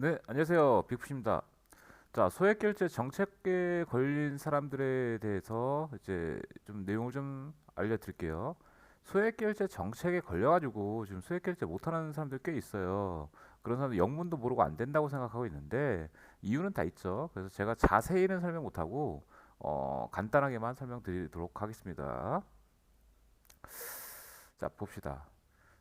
네, 안녕하세요. 빅푸입니다. 자, 소액 결제 정책에 걸린 사람들에 대해서 이제 좀 내용을 좀 알려드릴게요. 소액 결제 정책에 걸려가지고 지금 소액 결제 못하는 사람들 꽤 있어요. 그런 사람들 영문도 모르고 안 된다고 생각하고 있는데 이유는 다 있죠. 그래서 제가 자세히는 설명 못하고 어, 간단하게만 설명드리도록 하겠습니다. 자, 봅시다.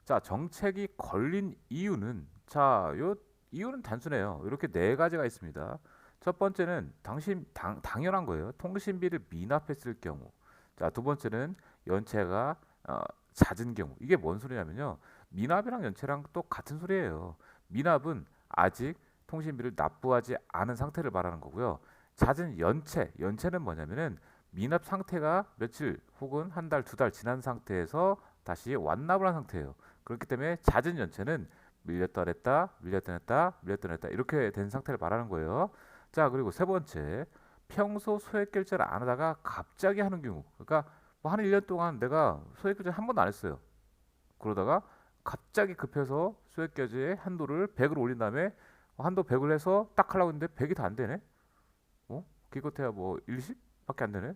자, 정책이 걸린 이유는 자, 요 이유는 단순해요. 이렇게 네 가지가 있습니다. 첫 번째는 당신 당, 당연한 거예요. 통신비를 미납했을 경우. 자, 두 번째는 연체가 어, 잦은 경우. 이게 뭔 소리냐면요. 미납이랑 연체랑 또 같은 소리예요. 미납은 아직 통신비를 납부하지 않은 상태를 말하는 거고요. 잦은 연체. 연체는 뭐냐면은 미납 상태가 며칠 혹은 한 달, 두 달 지난 상태에서 다시 완납을 한 상태예요. 그렇기 때문에 잦은 연체는 밀렸다 냈다, 밀렸다 냈다, 밀렸다 냈다 이렇게 된 상태를 말하는 거예요. 자, 그리고 세 번째, 평소 소액 결제를 안 하다가 갑자기 하는 경우. 그러니까 뭐 한 1년 동안 내가 소액 결제 한 번도 안 했어요. 그러다가 갑자기 급해서 소액 결제의 한도를 100을 올린 다음에 한도 100을 해서 딱 하려고 했는데 100이 다 안 되네. 어? 기껏해야 뭐 10밖에 안 되네.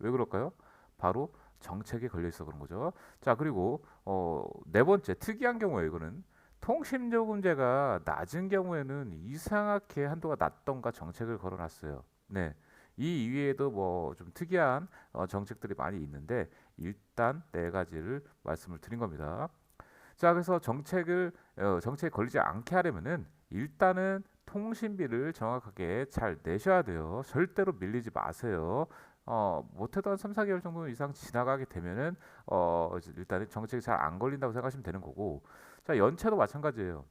왜 그럴까요? 바로 정책에 걸려 있어 그런 거죠. 자, 그리고 어, 네 번째 특이한 경우에 이거는 통신요금제가 낮은 경우에는 이상하게 한도가 낮던가 정책을 걸어놨어요. 네. 이 이외에도 뭐 좀 특이한 어, 정책들이 많이 있는데 일단 네 가지를 말씀을 드린 겁니다. 자, 그래서 정책을 어, 정책에 걸리지 않게 하려면은 일단은 통신비를 정확하게 잘 내셔야 돼요. 절대로 밀리지 마세요. 어, 못해도 한 3, 4개월 정도 이상 지나가게 되면은 어, 일단은 정책이 잘 안 걸린다고 생각하시면 되는 거고 자, 연체도 마찬가지예요.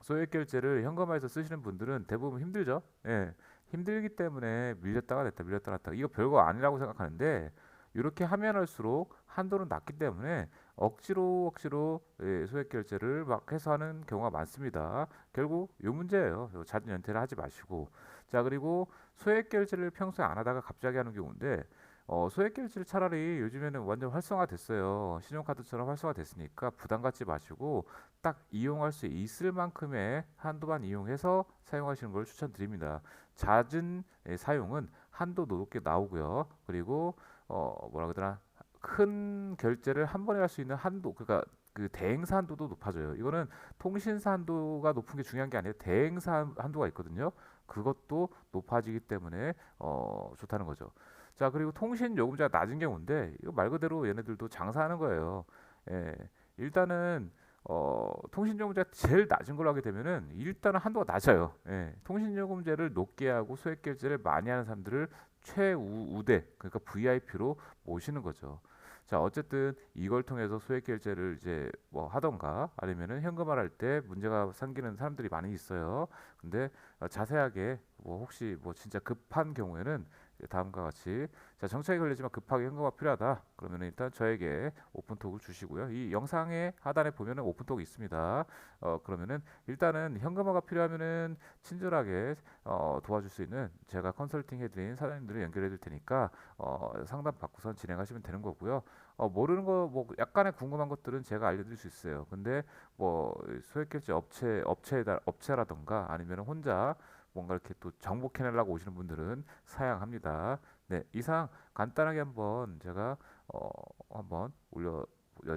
소액 결제를 현금화해서 쓰시는 분들은 대부분 힘들죠. 예. 힘들기 때문에 밀렸다가 냈다 밀렸다가 냈다 이거 별거 아니라고 생각하는데 이렇게 하면 할수록 한도는 낮기 때문에 억지로 억지로 예, 소액 결제를 막 해서 하는 경우가 많습니다. 결국 이 문제예요. 잦은 연체를 하지 마시고 자 그리고 소액 결제를 평소에 안 하다가 갑자기 하는 경우인데 어, 소액 결제를 차라리 요즘에는 완전 활성화됐어요. 신용카드처럼 활성화됐으니까 부담 갖지 마시고 딱 이용할 수 있을 만큼의 한도만 이용해서 사용하시는 걸 추천드립니다. 잦은 예, 사용은 한도 높게 나오고요. 그리고 어, 뭐라 그러더라 큰 결제를 한 번에 할 수 있는 한도 그러니까 그 대행사 한도도 높아져요. 이거는 통신사 한도가 높은 게 중요한 게 아니에요. 대행사 한도가 있거든요. 그것도 높아지기 때문에 어, 좋다는 거죠. 자, 그리고 통신 요금제가 낮은 경우인데 이거 말 그대로 얘네들도 장사하는 거예요. 예. 일단은 어, 통신요금제가 제일 낮은 걸로 하게 되면은 일단은 한도가 낮아요. 예. 통신요금제를 높게 하고 소액결제를 많이 하는 사람들을 최우대 그러니까 VIP로 모시는 거죠. 자, 어쨌든 이걸 통해서 소액 결제를 이제 뭐 하던가 아니면은 현금화할 때 문제가 생기는 사람들이 많이 있어요. 근데 어, 자세하게 뭐 혹시 뭐 진짜 급한 경우에는 다음과 같이. 자 정책이 걸리지만 급하게 현금화 필요하다. 그러면 일단 저에게 오픈톡을 주시고요. 이 영상의 하단에 보면은 오픈톡이 있습니다. 어 그러면은 일단은 현금화가 필요하면은 친절하게 어 도와줄 수 있는 제가 컨설팅 해드린 사장님들을 연결해 줄 테니까 어 상담 받고선 진행하시면 되는 거고요. 어 모르는 거 뭐 약간의 궁금한 것들은 제가 알려드릴 수 있어요. 근데 뭐 소액결제 업체 업체다 업체라던가 아니면 혼자 뭔가 이렇게 또 정복해내려고 오시는 분들은 사양합니다. 네, 이상 간단하게 한번 제가 어 한번 올려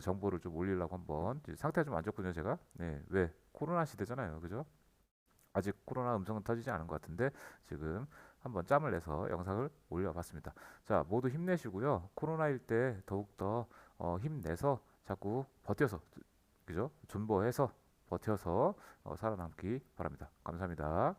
정보를 좀 올리려고 한번 상태가 좀 안 좋군요 제가. 네 왜? 코로나 시대잖아요. 그죠? 아직 코로나 음성은 터지지 않은 것 같은데 지금 한번 짬을 내서 영상을 올려봤습니다. 자 모두 힘내시고요. 코로나일 때 더욱더 어, 힘내서 자꾸 버텨서 그죠? 존버해서 버텨서 어, 살아남기 바랍니다. 감사합니다